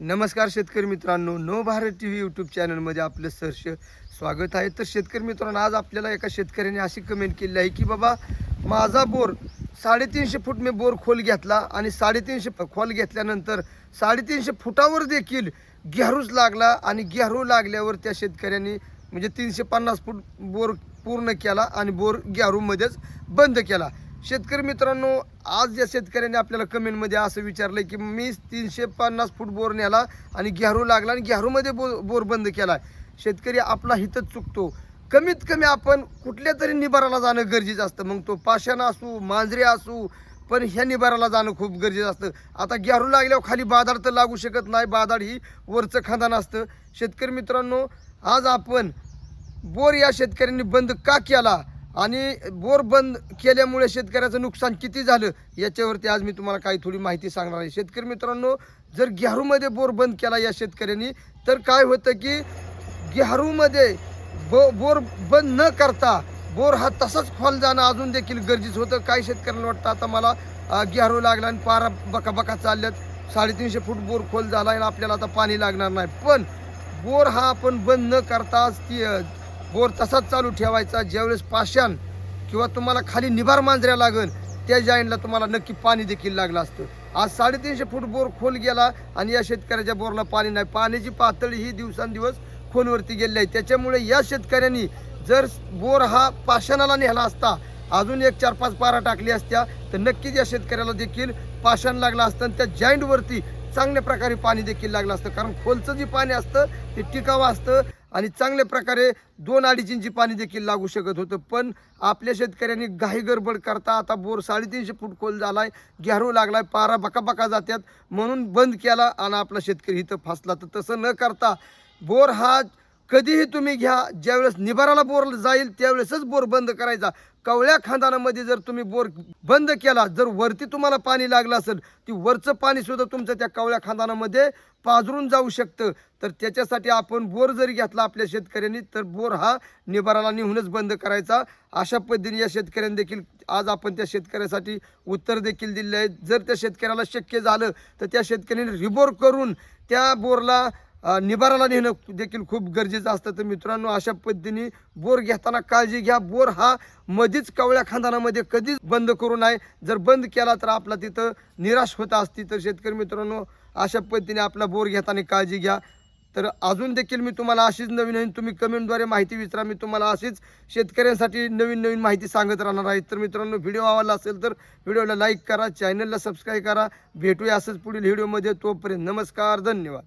नमस्कार शेतकरी मित्रांनो नो भारत टी व्ही यूट्यूब चॅनलमध्ये आपलं सहर्ष स्वागत आहे. तर शेतकरी मित्रांनो आज आपल्याला एका शेतकऱ्याने अशी कमेंट केली आहे की बाबा माझा बोर साडेतीनशे फूट मी बोर खोल घेतला आणि साडेतीनशे खोल घेतल्यानंतर साडेतीनशे फुटावर देखील घेरूच लागला आणि घेरू लागल्यावर त्या शेतकऱ्यांनी म्हणजे तीनशे पन्नास फूट बोर पूर्ण केला आणि बोर घेरूमध्येच बंद केला. शेतकरी मित्रांनो आज या शेतकऱ्याने आपल्याला कमेंटमध्ये असं विचारलं की मी तीनशे पन्नास फूट बोर नेला आणि घ्यारू लागला आणि घ्यारूमध्ये बो बोर बंद केला. शेतकरी आपला हितच चुकतो. कमीत कमी आपण कुठल्या तरी निबाराला जाणं गरजेचं असतं. मग तो पाषाण असू मांजरे असू पण ह्या निबाराला जाणं खूप गरजेचं असतं. आता घ्यारू लागल्यावर खाली बादाड तर लागू शकत नाही. बादाड ही वरचं खांदान असतं. शेतकरी मित्रांनो आज आपण बोर या शेतकऱ्यांनी बंद का केला? आणि बोर बंद केल्यामुळे शेतकऱ्याचं नुकसान किती झालं याच्यावरती आज मी तुम्हाला काही थोडी माहिती सांगणार आहे. शेतकरी मित्रांनो जर घ्यारूमध्ये बोर बंद केला या शेतकऱ्यांनी तर काय होतं की घ्यारूमध्ये बो बोर बंद न करता बोर हा तसाच खोल जाणं अजून देखील गरजेचं होतं. काही शेतकऱ्यांना वाटतं आता मला अं, घ्यारू लागला आणि पारा बका बका चालल्यात साडेतीनशे फूट बोर खोल झाला आणि आपल्याला आता पाणी लागणार नाही. पण बोर हा आपण बंद न करताच ती बोर तसाच चालू ठेवायचा. ज्यावेळेस पाषाण किंवा तुम्हाला खाली निभार मांजऱ्या लागेल त्या जाईनला तुम्हाला नक्की पाणी देखील लागलं असतं. आज साडेतीनशे फूट बोर खोल गेला आणि या शेतकऱ्याच्या बोरला पाणी नाही. पाण्याची पातळी ही दिवसांदिवस खोलवरती गेलेली आहे. त्याच्यामुळे या शेतकऱ्यांनी जर बोर हा पाषाणाला नेला असता अजून एक चार पाच पारा टाकली असत्या तर नक्कीच या शेतकऱ्याला देखील पाषाण लागलं असतं आणि त्या जॉईंटवरती चांगल्या प्रकारे पाणी देखील लागलं असतं. कारण खोलचं जे पाणी असतं ते टिकावं असतं आणि चांगल्या प्रकारे दोन अडीच इंची पाणी देखील लागू शकत होतं. पण आपल्या शेतकऱ्यांनी घाई गडबड करता आता बोर साडेतीनशे फूट खोल झाला आहे घ्यारू आहे पारा बकाबका जात्यात. म्हणून बंद केला आणि आपला शेतकरी इथं फासला. तर तसं न करता बोर हा कधीही तुम्ही घ्या ज्यावेळेस निबाराला बोर जाईल त्यावेळेसच बोर बंद करायचा. कवळ्या खांदानामध्ये जर तुम्ही बोर बंद केला जर वरती तुम्हाला पाणी लागलं असेल ती वरचं पाणी सुद्धा तुमचं त्या कवळ्या खांदानामध्ये पाजरून जाऊ शकतं. तर त्याच्यासाठी आपण बोर जरी घेतला आपल्या शेतकऱ्यांनी तर बोर हा निबाराला नेहूनच बंद करायचा. अशा पद्धतीने या शेतकऱ्यांनी देखील आज आपण त्या शेतकऱ्यासाठी उत्तर देखील दिले आहे जर त्या शेतकऱ्याला शक्य झालं तर त्या शेतकऱ्यांनी रिबोर करून त्या बोरला निभाराला निबाराला नेणं देखील खूप गरजेचं असतं. तर मित्रांनो अशा पद्धतीने बोर घेताना काळजी घ्या. बोर हा मधीच कवळ्या खांदानामध्ये कधीच बंद करू नये. जर बंद केला तर आपला तिथं निराश होत असती. तर शेतकरी मित्रांनो अशा पद्धतीने आपला बोर घेताना काळजी घ्या. तर अजून देखील मी तुम्हाला अशीच नवीन नवीन तुम्ही कमेंटद्वारे माहिती विचारा. मी तुम्हाला अशीच शेतकऱ्यांसाठी नवीन नवीन माहिती सांगत राहणार आहे. तर मित्रांनो व्हिडिओ आवडला असेल तर व्हिडिओला लाईक करा. चॅनलला सबस्क्राईब करा. भेटूया असंच पुढील व्हिडिओमध्ये. तोपर्यंत नमस्कार धन्यवाद.